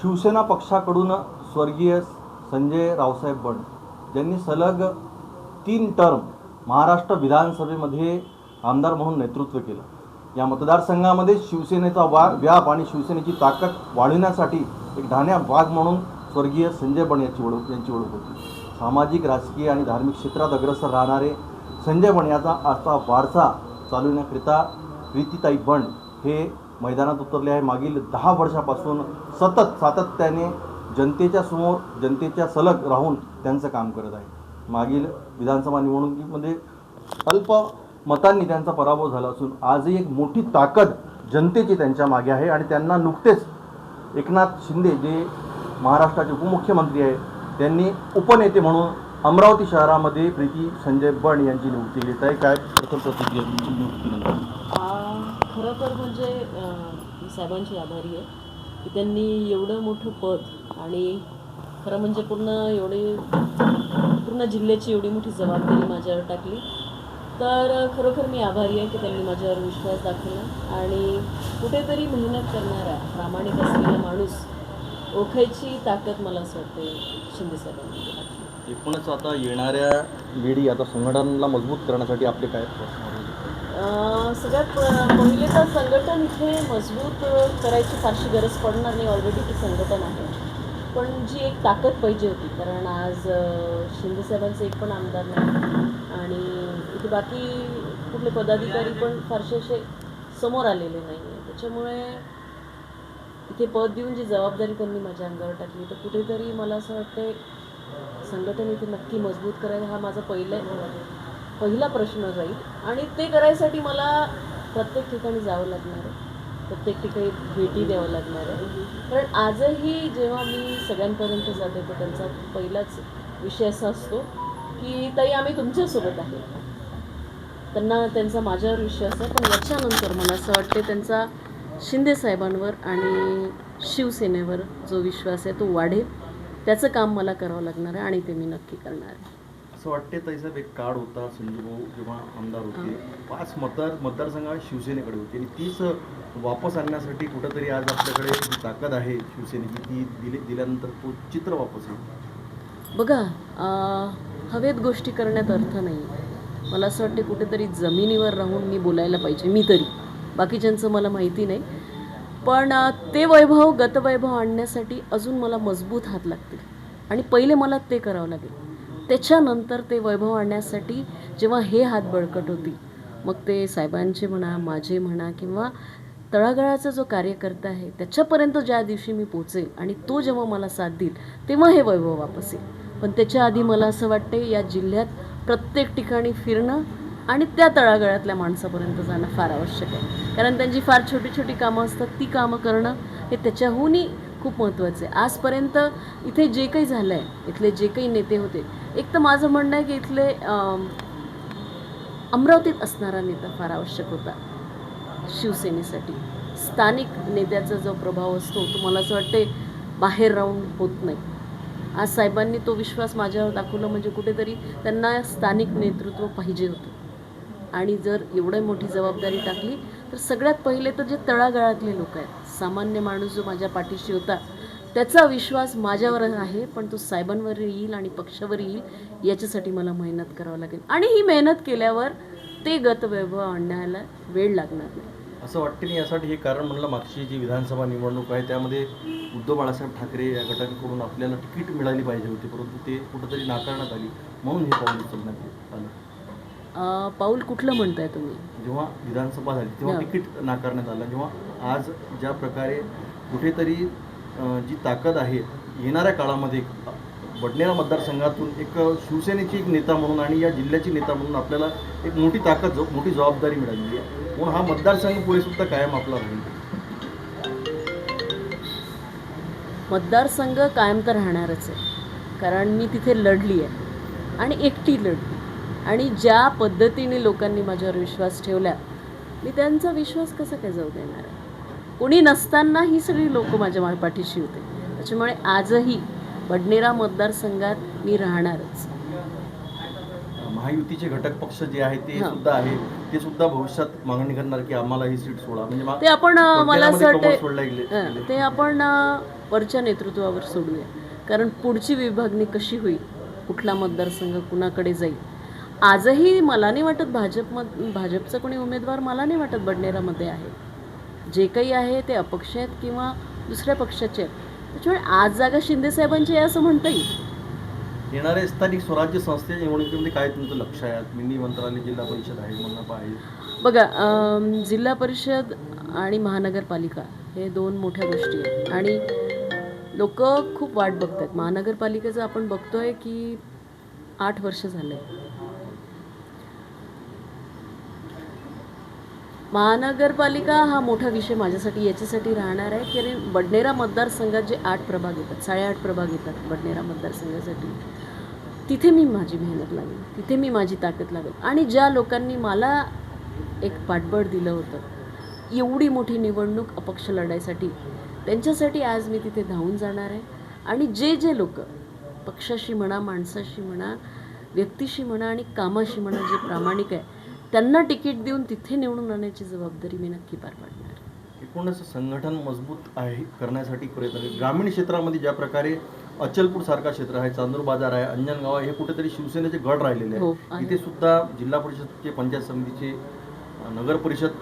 शिवसेना पक्षाकडून स्वर्गीय संजय रावसाहेब बंड ज्यांनी सलग तीन टर्म महाराष्ट्र विधानसभेमध्ये आमदार म्हणून नेतृत्व केलं. या मतदारसंघामध्ये शिवसेनेचा वा व्याप आणि शिवसेनेची ताकद वाढविण्यासाठी एक ढाण्या वाघ म्हणून स्वर्गीय संजय बंड याची ओळख यांची ओळख होती. सामाजिक राजकीय आणि धार्मिक क्षेत्रात अग्रसर राहणारे संजय बंड याचा आजचा वारसा चालविण्याकरिता प्रीतीताई बंड हे मैदानात उतरले आहे. मागील दहा वर्षापासून सतत सातत्याने जनतेच्या समोर जनतेच्या सलग राहून त्यांचं काम करत आहे. मागील विधानसभा निवडणुकीमध्ये अल्प मतांनी त्यांचा पराभव झाला असून आजही एक मोठी ताकद जनतेची त्यांच्या मागे आहे आणि त्यांना नुकतेच एकनाथ शिंदे जे महाराष्ट्राचे उपमुख्यमंत्री आहे त्यांनी उपनेते म्हणून अमरावती शहरामध्ये प्रीती संजय बंड यांची नियुक्ती घेत आहे काय प्रथम प्रतिक्रिया नियुक्तीनंतर खरोखर खरं तर म्हणजे साहेबांची आभारी आहे की त्यांनी एवढं मोठं पद आणि खरं म्हणजे पूर्ण एवढी पूर्ण जिल्ह्याची एवढी मोठी जबाबदारी माझ्यावर टाकली. तर खरोखर मी आभारी आहे की त्यांनी माझ्यावर विश्वास दाखवला आणि कुठेतरी मेहनत करणारा प्रामाणिक असलेला माणूस ओळखायची ताकद मला असं वाटते शिंदे साहेबांनी एकूणच आता येणाऱ्या वेळी आता संघटनाला मजबूत करण्यासाठी आपले काय प्रश्न सगळ्यात पहिले तर संघटन इथे मजबूत करायची फारशी गरज पडणार नाही. ऑलरेडी ती संघटन आहे. पण जी एक ताकद पाहिजे होती कारण आज अ, शिंदे साहेबांचे एक पण आमदार नाही. आणि इथे बाकी कुठले पदाधिकारी पण फारसे असे समोर आलेले नाही आहे त्याच्यामुळे इथे पद देऊन जी जबाबदारी त्यांनी माझ्या अंगावर टाकली तर कुठेतरी मला असं वाटतं संघटन इथे नक्की मजबूत करायला हा माझा पहिला पहिला प्रश्न जाईल. आणि ते करायसाठी मला प्रत्येक ठिकाणी जावं लागणार आहे. प्रत्येक ठिकाणी भेटी द्यावं लागणार आहे. कारण आजही जेव्हा मी सगळ्यांपर्यंत जाते तर त्यांचा पहिलाच विषय असा असतो की ताई आम्ही तुमच्यासोबत आहे. त्यांना त्यांचा माझ्यावर विश्वास आहे. पण याच्यानंतर मला असं वाटते त्यांचा शिंदे साहेबांवर आणि शिवसेनेवर जो विश्वास आहे तो वाढेल. त्याचं काम मला करावं लागणार आहे आणि ते मी नक्की करणार आहे. असं वाटते ताईसाहेब एक काळ होता संजय भाऊ जेव्हा आमदार होते. पाच मतदार मतदारसंघ शिवसेनेकडे होते. आणि तीच वापस आणण्यासाठी कुठंतरी आज आपल्याकडे ताकद आहे शिवसेनेची ती दिली दिल्यानंतर तो चित्र वापस येईल. बघा हवेत गोष्टी करण्यात अर्थ नाही. मला असं वाटते कुठेतरी जमिनीवर राहून मी बोलायला पाहिजे मी तरी. बाकीच्यांचं मला माहिती नाही. पण ते वैभव गतवैभव आणण्यासाठी अजून मला मजबूत हात लागतील. आणि पहिले मला ते करावं लागेल. त्याच्यानंतर ते वैभव आणण्यासाठी जेव्हा हे हात बळकट होती मग ते साहेबांचे म्हणा माझे म्हणा किंवा तळागाळाचा जो कार्यकर्ता आहे त्याच्यापर्यंत ज्या दिवशी मी पोचेल आणि तो जेव्हा मला साथ देईल तेव्हा हे वैभव वापस येईल. पण त्याच्या आधी मला असं वाटते या जिल्ह्यात प्रत्येक ठिकाणी फिरणं आणि त्या तळागाळातल्या माणसापर्यंत जाणं फार आवश्यक आहे. कारण त्यांची फार छोटी छोटी कामं असतात ती कामं करणं हे त्याच्याहूनही खूप महत्त्वाचं आहे. आजपर्यंत इथे जे काही झालं आहे इथले जे काही नेते होते एक तर माझं म्हणणं आहे की इथले अमरावतीत असणारा नेता फार आवश्यक होता शिवसेनेसाठी. स्थानिक नेत्याचा जो प्रभाव असतो तो मला असं वाटते बाहेर राहून होत नाही. आज साहेबांनी तो विश्वास माझ्यावर दाखवला म्हणजे कुठेतरी त्यांना स्थानिक नेतृत्व पाहिजे होतं. आणि जर एवढी मोठी जबाबदारी टाकली तर सगळ्यात पहिले तर जे तळागाळातले लोक आहेत सामान्य माणूस जो माझ्या पाठीशी होता त्याचा विश्वास माझ्यावर आहे पण तो साहेबांवर येईल आणि पक्षावर येईल याच्यासाठी मला मेहनत करावं लागेल. आणि ही मेहनत केल्यावर ते गतवैभव आणण्याला वेळ लागणार नाही. असं वाटते नाही यासाठी हे कारण म्हणलं मागची जी विधानसभा निवडणूक आहे त्यामध्ये उद्धव बाळासाहेब ठाकरे या गटाकडून आपल्याला तिकीट मिळाली पाहिजे होती परंतु ते कुठंतरी नाकारण्यात आली. म्हणून हे पाऊल उचलण्यात आलं. पाऊल कुठलं म्हणताय तुम्ही? जेव्हा विधानसभा झाली तेव्हा. तिकीट नाकारण्यात आलं. जेव्हा आज ज्या प्रकारे कुठेतरी जी ताकद आहे येणाऱ्या काळामध्ये बडनेरा मतदारसंघातून एक शिवसेनेची एक नेता म्हणून आणि या जिल्ह्याची नेता म्हणून आपल्याला एक मोठी ताकद जो- मोठी जबाबदारी मिळालेली आहे. म्हणून हा मतदारसंघ पुढे सुद्धा कायम आपला राहील. मतदारसंघ कायम तर राहणारच आहे. कारण मी तिथे लढली आहे आणि एकटी लढली. आणि ज्या पद्धतीने लोकांनी माझ्यावर विश्वास ठेवला मी त्यांचा विश्वास कसा काय जाऊ देणार? आहे कोणी नसताना ही सगळी लोक माझ्या मा- पाठीशी होते. त्याच्यामुळे आजही बडनेरा मतदारसंघात मी राहणारच. महायुतीचे घटक पक्ष जे आहे ते. सुद्धा आहे ते सुद्धा भविष्यात मागणी करणार की आम्हाला ही सीट सोडा. म्हणजे ते आपण मला असं बडनेरामध्ये कमळ वाटतं. ते आपण वरच्या नेतृत्वावर सोडूया. कारण पुढची विभागणी कशी होईल कुठला मतदारसंघ कुणाकडे जाईल? आजही मला नाही वाटत भाजप भाजपचा कोणी उमेदवार मला नाही वाटत बडनेरामध्ये आहे. जे काही आहे ते अपक्ष आहेत किंवा दुसऱ्या पक्षाचे आहेत. त्याच्यामुळे आज जागा शिंदेसाहेबांची आहे असं म्हणता येईल. येणाऱ्या स्थानिक स्वराज्य संस्थेच्या निवडणुकीमध्ये काय तुमचं लक्ष आहे? मिनी मंत्रालय जिल्हा परिषद आहे मनपा आहे. बघा जिल्हा परिषद आणि महानगरपालिका हे दोन मोठ्या गोष्टी आहेत. आणि लोक खूप वाट बघत आहेत महानगरपालिकेचं आपण बघतोय की आठ वर्ष झाले महानगरपालिका हा मोठा विषय माझ्यासाठी याच्यासाठी राहणार आहे की अरे बडनेरा मतदारसंघात जे आठ प्रभाग येतात साडेआठ प्रभाग येतात बडनेरा मतदारसंघासाठी तिथे मी माझी मेहनत लागेल तिथे मी माझी ताकद लागेल. आणि ज्या लोकांनी मला एक पाठबळ दिलं होतं एवढी मोठी निवडणूक अपक्ष लढायसाठी त्यांच्यासाठी आज मी तिथे धावून जाणार आहे. आणि जे जे लोक पक्षाशी म्हणा माणसाशी म्हणा व्यक्तीशी म्हणा आणि कामाशी म्हणा जे प्रामाणिक आहे त्यांना तिकीट देऊन तिथे निवडून आणण्याची जबाबदारी मी नक्की पार पाडणार. एकूणच संघटन मजबूत आहे करण्यासाठी प्रयत्न आहे. ग्रामीण क्षेत्रामध्ये ज्या प्रकारे अचलपूर सारखा क्षेत्र आहे चांदूर बाजार आहे अंजनगाव आहे हे कुठेतरी शिवसेनेचे गड राहिलेले हो, आहे. इथे सुद्धा जिल्हा परिषदचे पंचायत समितीचे नगर परिषद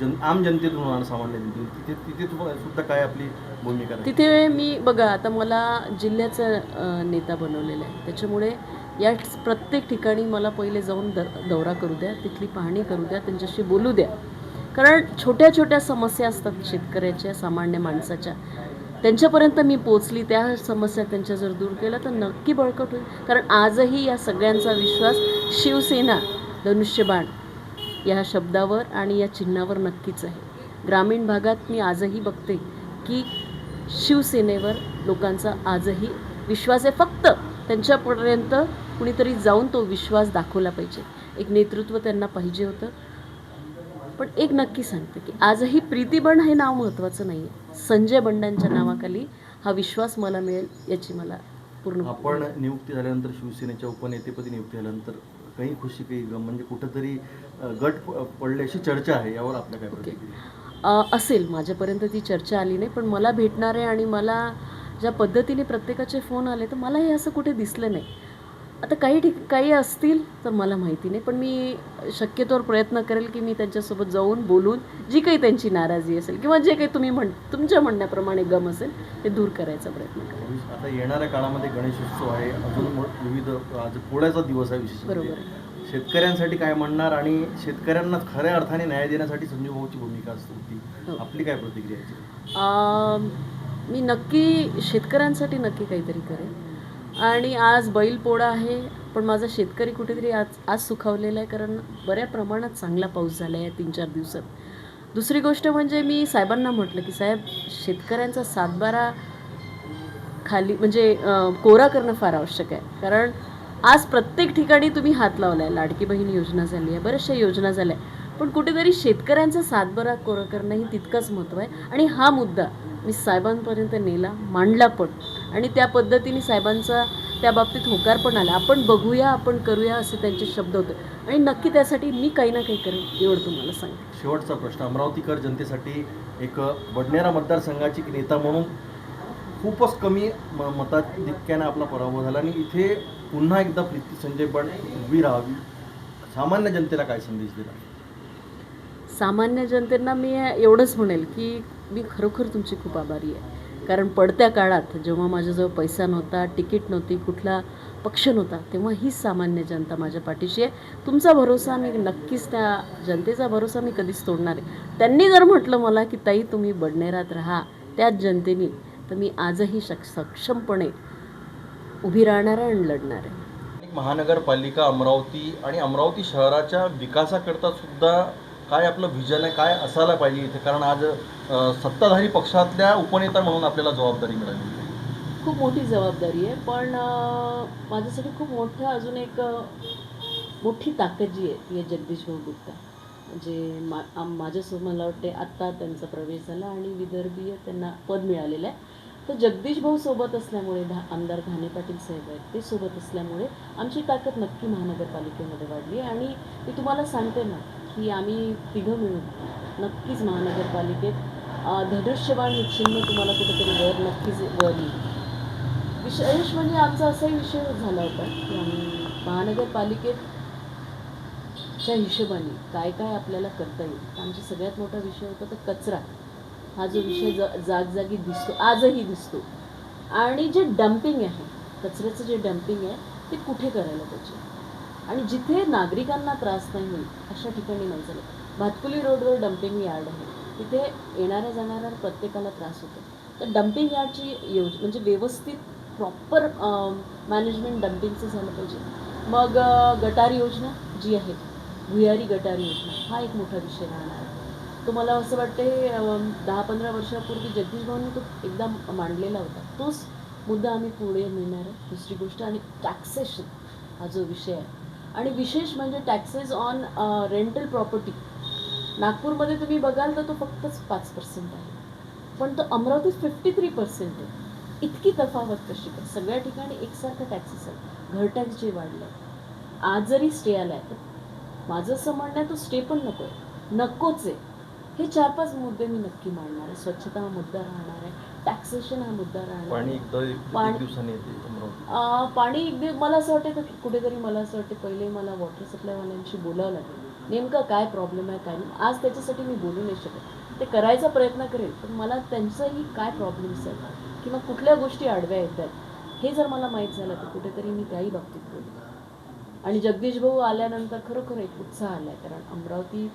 जन आम जनतेतून होणार सामान्य जनतेतून तिथे तिथे सुद्धा काय आपली भूमिका तिथे मी बघा आता मला जिल्ह्याचा नेता बनवलेला आहे त्याच्यामुळे या प्रत्येक ठिकाणी मला पहिले जाऊन द दौरा करू द्या तिथली पाहणी करू द्या त्यांच्याशी बोलू द्या. कारण छोट्या छोट्या समस्या असतात शेतकऱ्याच्या सामान्य माणसाच्या. त्यांच्यापर्यंत मी पोचली त्या समस्या त्यांच्या जर दूर केल्या तर नक्की बळकट होईल. कारण आजही या सगळ्यांचा विश्वास शिवसेना धनुष्यबाण या शब्दावर आणि या चिन्हावर नक्कीच आहे. ग्रामीण भागात मी आजही बघते की शिवसेनेवर लोकांचा आजही विश्वास आहे. फक्त त्यांच्यापर्यंत कुणीतरी जाऊन तो विश्वास दाखवला पाहिजे. एक नेतृत्व त्यांना पाहिजे होतं. पण एक नक्की सांगते की आजही प्रीती बंड हे नाव महत्त्वाचं नाही आहे संजय बंडांच्या नावाखाली हा विश्वास मला मिळेल याची मला पूर्ण आपण नियुक्ती झाल्यानंतर शिवसेनेच्या उपनेतेपदी नियुक्ती झाल्यानंतर काही खुशी काही गम म्हणजे कुठंतरी गट पडले अशी चर्चा आहे यावर आपल्या काय अ, असेल. माझ्यापर्यंत ती चर्चा आली नाही पण मला भेटणारे आणि मला ज्या पद्धतीने प्रत्येकाचे फोन आले तर मला हे असं कुठे दिसलं नाही. आता काही ठिक काही असतील तर मला माहिती नाही पण मी शक्यतोवर प्रयत्न करेल की मी त्यांच्यासोबत जाऊन बोलून जी काही त्यांची नाराजी असेल किंवा जे काही तुम्ही म्हण तुमच्या म्हणण्याप्रमाणे गम असेल ते दूर करायचा प्रयत्न करेल आता येणाऱ्या काळामध्ये गणेशोत्सव आहे अजून विविध आज पोळ्याचा दिवस आहे विशेष. बरोबर. शेतकऱ्यांसाठी काय म्हणणार आणि शेतकऱ्यांना खऱ्या अर्थाने न्याय देण्यासाठी संजीव भाऊची भूमिका असते हो. आपली काय प्रतिक्रिया मी नक्की शेतकऱ्यांसाठी नक्की काहीतरी करेन आणि आज बैलपोळा आहे पण माझा शेतकरी कुठेतरी आज आज सुखावलेला आहे कारण बऱ्या प्रमाणात चांगला पाऊस झाला आहे तीन चार दिवसात. दुसरी गोष्ट म्हणजे मी साहेबांना म्हटलं की साहेब शेतकऱ्यांचा सातबारा खाली म्हणजे कोरा करणं फार आवश्यक आहे. कारण आज प्रत्येक ठिकाणी तुम्ही हात लावला आहे लाडकी बहीण योजना झाली आहे बऱ्याचशा योजना झाल्या पण कुठेतरी शेतकऱ्यांचा सातबारा कोरा करणं ही तितकंच महत्त्व आहे. आणि हा मुद्दा मी साहेबांपर्यंत नेला मांडला पण. आणि त्या पद्धतीने साहेबांचा त्या बाबतीत होकार पण आला. आपण बघूया आपण करूया असे त्यांचे शब्द होते. आणि नक्की त्यासाठी मी काही ना काही करेन एवढं तुम्हाला सांगते शेवटचा प्रश्न अमरावतीकर जनतेसाठी एक बडनेरा मतदारसंघाची नेता म्हणून खूपच कमी म- मताधिक्याने आपला पराभव झाला. आणि इथे पुन्हा एकदा प्रीती संजय बंड उभी राहावी. सामान्य जनतेला काय संदेश दिला सामान्य जनतेंना मी एवढंच म्हणेल की मी खरोखर तुमची खूप आभारी आहे. कारण पडत्या काळात जेव्हा माझ्याजवळ पैसा नव्हता तिकीट नव्हती कुठला पक्ष नव्हता तेव्हा हीच सामान्य जनता माझ्या पाठीशी आहे. तुमचा भरोसा मी नक्कीच त्या जनतेचा भरोसा मी कधीच तोडणार आहे त्यांनी जर म्हटलं मला की ताई तुम्ही बडनेरात राहा त्याच जनतेने तर मी आजही शक सक्षमपणे उभी राहणार आहे आणि लढणार आहे. महानगरपालिका अमरावती आणि अमरावती शहराच्या विकासाकरता सुद्धा काय आपलं व्हिजन आहे काय असायला पाहिजे इथे? कारण आज अ, सत्ताधारी पक्षातल्या उपनेता म्हणून आपल्याला जबाबदारी मिळाली. खूप मोठी जबाबदारी आहे पण अं, माझ्यासाठी खूप मोठं अजून एक अं, मोठी ताकद जी आहे ती आहे जगदीश भाऊ गुप्ता. म्हणजे मा आम- माझ्यासोबत मला वाटते आत्ता त्यांचा प्रवेश झाला आणि विदर्भीय त्यांना पद मिळालेलं आहे. तर जगदीश भाऊ सोबत असल्यामुळे धा आमदार धाने पाटील साहेब आहेत ते सोबत असल्यामुळे आमची ताकद नक्की महानगरपालिकेमध्ये वाढली आहे. आणि मी तुम्हाला सांगते ना की आम्ही तिघं मिळून नक्कीच महानगरपालिकेत अं, धनुष्यबाण चिन्ह तुम्हाला कुठेतरी वर नक्कीच वर येईल. विशेष म्हणजे आमचा असाही विषय झाला होता की आम्ही महानगरपालिकेत च्या हिशोबाने काय काय आपल्याला करता येईल. आमचा सगळ्यात मोठा विषय होता तर कचरा. हा जो विषय ज जागजागी दिसतो आजही दिसतो. आणि जे डम्पिंग आहे कचऱ्याचं जे डम्पिंग आहे ते कुठे करायला पाहिजे? आणि जिथे नागरिकांना त्रास नाही होईल अशा ठिकाणी नाही झालं भातकुली रोडवर डम्पिंग यार्ड आहे. तिथे येणाऱ्या जाणाऱ्या प्रत्येकाला त्रास होतो. तर डम्पिंग यार्डची योज म्हणजे व्यवस्थित प्रॉपर मॅनेजमेंट डम्पिंगचं झालं पाहिजे. मग गटार योजना जी आहे भुयारी गटार योजना हा एक मोठा विषय राहणार आहे. तो मला असं वाटते दहा पंधरा वर्षापूर्वी जगदीश भाऊंनी तो एकदा मांडलेला होता. तोच मुद्दा आम्ही पुढे नेणार आहे. दुसरी गोष्ट आणि टॅक्सेशन हा जो विषय आहे आणि विशेष म्हणजे टॅक्सेस ऑन रेंटल प्रॉपर्टी नागपूरमध्ये तुम्ही बघाल तर तो फक्तच पाच पर्सेंट आहे. पण तो अमरावतीत फिफ्टी थ्री पर्सेंट आहे. इतकी तफावत कशी काय सगळ्या ठिकाणी एकसारखं टॅक्सेस आहे. घर टॅक्स जे वाढलं आहे आज जरी स्टे आला आहे तर. माझं असं म्हणणं आहे तो स्टे पण नको आहे नकोच आहे. हे चार पाच मुद्दे मी नक्की मांडणार आहे. स्वच्छता हा मुद्दा राहणार आहे. टॅक्सेशन हा मुद्दा पाणी आहे एकदा एक पाणी- एक दिवसाने येते अमरावती अं, पाणी एक दिव मला असं वाटतं की कुठेतरी मला असं वाटतं पहिले मला वॉटर सप्लायवाल्यांशी बोलावं लागेल. नेमकं काय प्रॉब्लेम आहे काय नाही. आज त्याच्यासाठी मी बोलू नाही शकत. ते करायचा प्रयत्न करेल पण मला त्यांचंही काय प्रॉब्लेम्स आहेत किंवा कुठल्या गोष्टी आडव्या येतात हे जर मला माहीत झालं तर कुठेतरी मी त्याही बाबतीत बोलू आणि जगदीश भाऊ आल्यानंतर खरोखर एक उत्साह आला आहे कारण अमरावती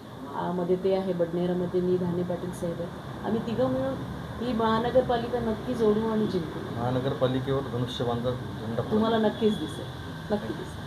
मध्ये ते आहे बडनेरामध्ये मी धाने पाटील साहेब आहे आम्ही तिघं मिळून ही महानगरपालिका नक्की जोडू आणि जिंकू. महानगरपालिकेवर धनुष्यबाणचा झेंडा तुम्हाला नक्कीच दिसेल. नक्की दिसेल.